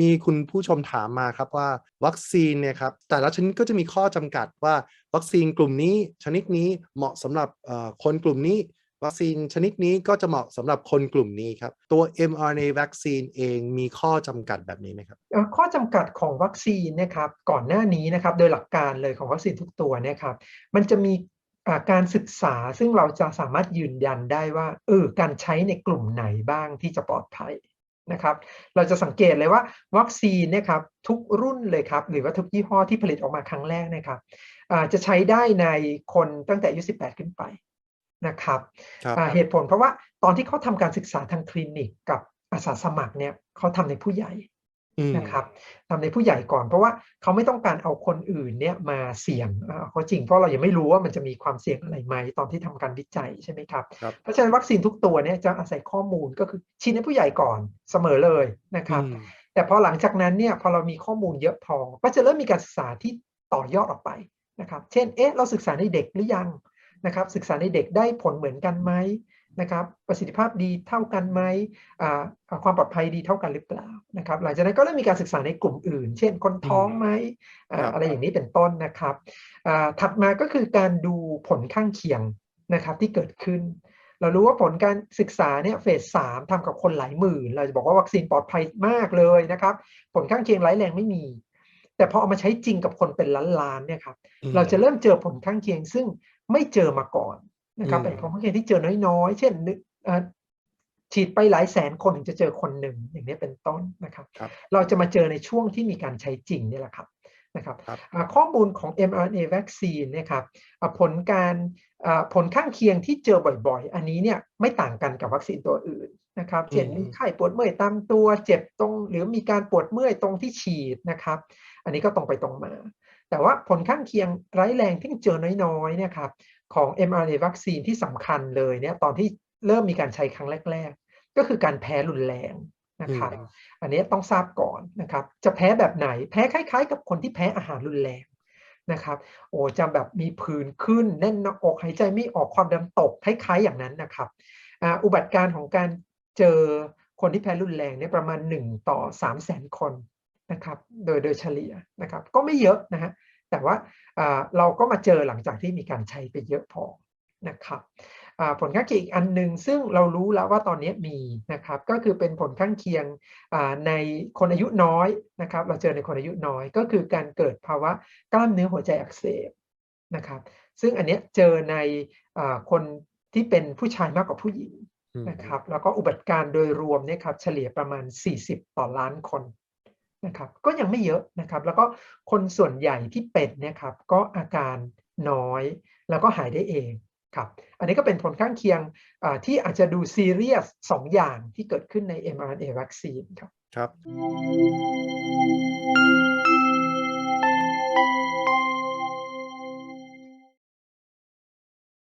มีคุณผู้ชมถามมาครับว่าวัคซีนเนี่ยครับแต่ละชนิดก็จะมีข้อจำกัดว่า วัคซีนกลุ่มนี้ชนิดนี้เหมาะสำหรับคนกลุ่มนี้ วัคซีนชนิดนี้ก็จะเหมาะสำหรับคนกลุ่มนี้ครับ ตัว mRNA วัคซีนเองมีข้อจำกัดแบบนี้ไหมครับข้อจำกัดของวัคซีนนะครับก่อนหน้านี้นะครับโดยหลักการเลยของวัคซีนทุกตัวเนะครับมันจะมีการศึกษาซึ่งเราจะสามารถยืนยันได้ว่าเออการใช้ในกลุ่มไหนบ้างที่จะปลอดภัย นะครับ เราจะสังเกตเลยว่าวัคซีนเนะครับทุกรุ่นเลยครับ หรือว่าทุกยี่ห้อที่ผลิตออกมาครั้งแรกนะครับอ่าจะใช้ได้ในคนตั้งแต่อายุ 18 ขึ้นไปนะครับครับอ่าเหตุผลเพราะว่าตอนที่เขาทำการศึกษาทางคลินิกกับอาสาสมัครเนี่ยเขาทำในผู้ใหญ่อืม นะครับทำในผู้ใหญ่ก่อนเพราะว่าเขาไม่ต้องการเอาคนอื่นเนี่ยมาเสี่ยงอ่าเขาจริงเพราะเรายังไม่รู้ว่ามันจะมีความเสี่ยงอะไรไหมตอนที่ทำการวิจัยใช่ไหมครับครับ เพราะฉะนั้นวัคซีนทุกตัวเนี่ยจะอาศัยข้อมูลก็คือฉีดในผู้ใหญ่ก่อนเสมอเลยนะครับอืมแต่พอหลังจากนั้นเนี่ยพอเรามีข้อมูลเยอะพอ ก็จะเริ่มมีการศึกษาที่ต่อยอดออกไปนะครับ เช่นเอ๊ะเราศึกษาในเด็กหรือยังนะครับศึกษาในเด็กได้ผลเหมือนกันไหม นะครับประสิทธิภาพดีเท่ากันไหมอ่าอ่าความปลอดภัยดีเท่ากันหรือเปล่านะครับหลังจากนั้นก็เริ่มมีการศึกษาในกลุ่มอื่น เช่นคนท้องไหมอ่าครับอะไรอย่างนี้เป็นต้นนะครับอ่าถัดมาก็คือการดูผลข้างเคียงนะครับที่เกิดขึ้น เรารู้ว่าผลการศึกษาเนี่ยเฟสสามทำกับคนหลายหมื่น เราจะบอกว่าวัคซีนปลอดภัยมากเลยนะครับ ผลข้างเคียงร้ายแรงไม่มี แต่พอเอามาใช้จริงกับคนเป็นล้านๆเนี่ยครับอืมเราจะเริ่มเจอผลข้างเคียงซึ่งไม่เจอมาก่อน นะครับอืมเป็นผลข้างเคียงที่เจอน้อยๆ เช่นนึกเอ่อฉีดไปหลายแสนคนถึงจะเจอคนหนึ่งอย่างนี้เป็นต้นนะครับครับเราจะมาเจอในช่วงที่มีการใช้จริงนี่แหละครับนะครับครับอ่าข้อมูลของ mRNA vaccine เนะครับอ่าผลการอ่าผลข้างเคียงที่เจอบ่อยๆ อันนี้เนี่ยไม่ต่างกันกับวัคซีนตัวอื่นนะครับเช่นอืมมีไข้ปวดเมื่อยตามตัวเจ็บตรง หรือมีการปวดเมื่อยตรงที่ฉีดนะครับ อันนี้ก็ตรงไปตรงมา แต่ว่าผลข้างเคียงร้ายแรงที่เจอน้อยๆเนี่ยครับ ของ mRNA วัคซีนที่สำคัญเลยเนี่ยตอนที่เริ่มมีการใช้ครั้งแรก ๆ ก็คือการแพ้รุนแรงนะครับอืมอันนี้ต้องทราบก่อนนะครับ จะแพ้แบบไหนแพ้คล้าย ๆ กับคนที่แพ้อาหารรุนแรงนะครับโอ้จะแบบมีผื่นขึ้นแน่นหน้าอกหายใจไม่ออกความดันตกคล้ายๆอย่างนั้นนะครับอ่าอุบัติการณ์ของการเจอคนที่แพ้รุนแรงเนี่ยประมาณ 1 ต่อ 3 0 0แสนคนนะครับ โดยโดยเฉลี่ยนะครับ ก็ไม่เยอะนะฮะ แต่ว่าเราก็มาเจอหลังจากที่มีการใช้ไปเยอะพอนะครับผลข้างเคียงอีกอันหนึ่งซึ่งเรารู้แล้วว่าตอนนี้มีนะครับก็คือเป็นผลข้างเคียงในคนอายุน้อยนะครับ เราเจอในคนอายุน้อยก็คือการเกิดภาวะกล้ามเนื้อหัวใจอักเสบนะครับ ซึ่งอันเนี้ยเจอในคนที่เป็นผู้ชายมากกว่าผู้หญิงนะครับ แล้วก็อุบัติการณ์โดยรวมเนี่ยครับเฉลี่ยประมาณ 40 ต่อล้านคน นะครับก็ยังไม่เยอะนะครับ แล้วก็คนส่วนใหญ่ที่เป็นเนี่ยครับก็อาการน้อยแล้วก็หายได้เองครับอันนี้ก็เป็นผลข้างเคียงที่อาจจะดูซีเรียสสองอย่างที่เกิดขึ้นใน mRNA วัคซีนครับครับ